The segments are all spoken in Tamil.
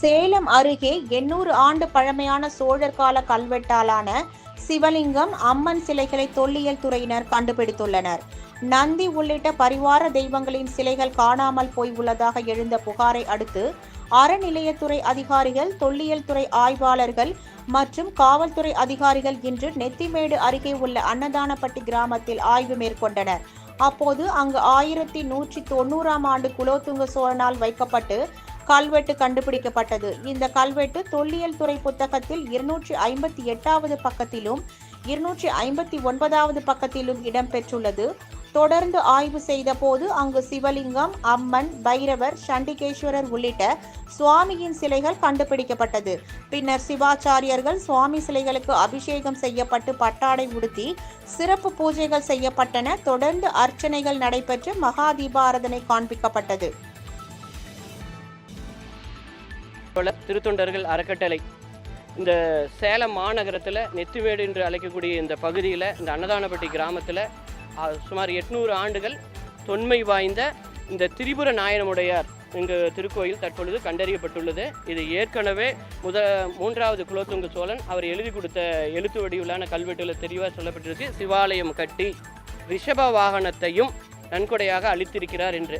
சேலம் அருகே எண்ணூறு ஆண்டு பழமையான சோழர் கால கல்வெட்டாலான சிவலிங்கம் அம்மன் சிலைகளை தொல்லியல் துறையினர் கண்டுபிடித்துள்ளனர். நந்தி உள்ளிட்ட பரிவார தெய்வங்களின் சிலைகள் காணாமல் போய் உள்ளதாக எழுந்த புகாரை அடுத்து அறநிலையத்துறை அதிகாரிகள் தொல்லியல் துறை ஆய்வாளர்கள் மற்றும் காவல்துறை அதிகாரிகள் இன்று நெத்திமேடு அருகே உள்ள அன்னதானப்பட்டி கிராமத்தில் ஆய்வு மேற்கொண்டனர். அப்போது அங்கு ஆயிரத்தி நூற்றி தொண்ணூறாம் ஆண்டு குலோத்துங்க சோழனால் வைக்கப்பட்டு கல்வெட்டு கண்டுபிடிக்கப்பட்டது. இந்த கல்வெட்டு தொல்லியல் துறை புத்தகத்தில் இருநூற்றி ஐம்பத்தி எட்டாவது பக்கத்திலும் இருநூற்றி ஐம்பத்தி ஒன்பதாவது பக்கத்திலும் இடம்பெற்றுள்ளது. தொடர்ந்து ஆய்வு செய்த போது அங்கு சிவலிங்கம் அம்மன் பைரவர் சண்டிகேஸ்வரர் உள்ளிட்ட சுவாமியின் சிலைகள் கண்டுபிடிக்கப்பட்டது. பின்னர் சிவாச்சாரியர்கள் சுவாமி சிலைகளுக்கு அபிஷேகம் செய்யப்பட்டு பட்டாடை உடுத்தி சிறப்பு பூஜைகள் செய்யப்பட்டன. தொடர்ந்து அர்ச்சனைகள் நடைபெற்று மகா தீபாரதனை காண்பிக்கப்பட்டது. திருத்தொண்டர்கள் அறக்கட்டளை. இந்த சேலம் மாநகரத்தில் நெத்திவேடு என்று அழைக்கக்கூடிய இந்த பகுதியில் இந்த அன்னதானப்பட்டி கிராமத்தில் சுமார் எட்நூறு ஆண்டுகள் தொன்மை வாய்ந்த இந்த திரிபுர நாயனமுடையார் இங்கு திருக்கோயில் தற்பொழுது கண்டறியப்பட்டுள்ளது. இது ஏற்கனவே முத மூன்றாவது குலோத்துங்க சோழன் அவர் எழுதி கொடுத்த எழுத்து வடிவிலான கல்வெட்டில் தெளிவாக சொல்லப்பட்டிருக்கு. சிவாலயம் கட்டி ரிஷப வாகனத்தையும் நன்கொடையாக அளித்திருக்கிறார் என்று.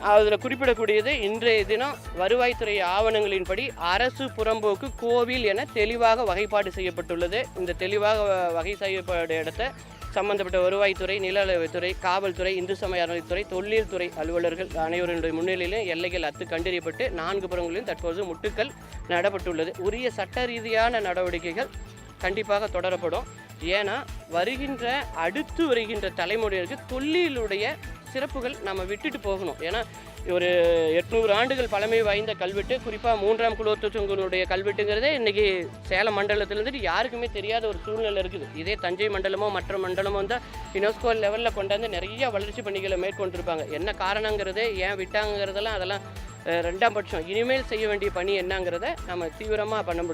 அதில் குறிப்பிடக்கூடியது இன்றைய தினம் வருவாய்த்துறை ஆவணங்களின்படி அரசு புறம்போக்கு கோவில் என தெளிவாக வகைப்பாடு செய்யப்பட்டுள்ளது. இந்த தெளிவாக வ- வகை செய்யப்பட்ட இடத்த சம்பந்தப்பட்ட வருவாய்த்துறை நில அளவைத்துறை காவல்துறை இந்து சமய அறநிலைத்துறை தொழில் துறை அலுவலர்கள் அனைவருடைய முன்னிலையிலும் எல்லைகள் அத்து கண்டறியப்பட்டு நான்கு புறங்களிலும் தற்போது முட்டுக்கள் நடப்பட்டுள்ளது. உரிய சட்ட ரீதியான நடவடிக்கைகள் கண்டிப்பாக தொடரப்படும். ஏன்னா வருகின்ற அடுத்து வருகின்ற தலைமுறையிற்கு தொல்லியலுடைய சிறப்புகள் நம்ம விட்டுட்டு போகணும். ஏன்னா ஒரு எட்நூறு ஆண்டுகள் பழமை வாய்ந்த கல்வெட்டு குறிப்பாக மூன்றாம் குலோத்துங்கனுடைய கல்வெட்டுங்கிறதே இன்றைக்கி சேலம் மண்டலத்துலேருந்து யாருக்குமே தெரியாத ஒரு சூழ்நிலை இருக்குது. இதே தஞ்சை மண்டலமோ மற்ற மண்டலமோ வந்து யுனெஸ்கோ லெவலில் கொண்டாந்து நிறைய வளர்ச்சி பணிகளை மேற்கொண்டிருப்பாங்க. என்ன காரணங்கிறது ஏன் விட்டாங்கிறதெல்லாம் அதெல்லாம் ரெண்டாம் பட்சம். இனிமேல் செய்ய வேண்டிய பணி என்னங்கிறத நம்ம தீவிரமாக பண்ண முடியும்.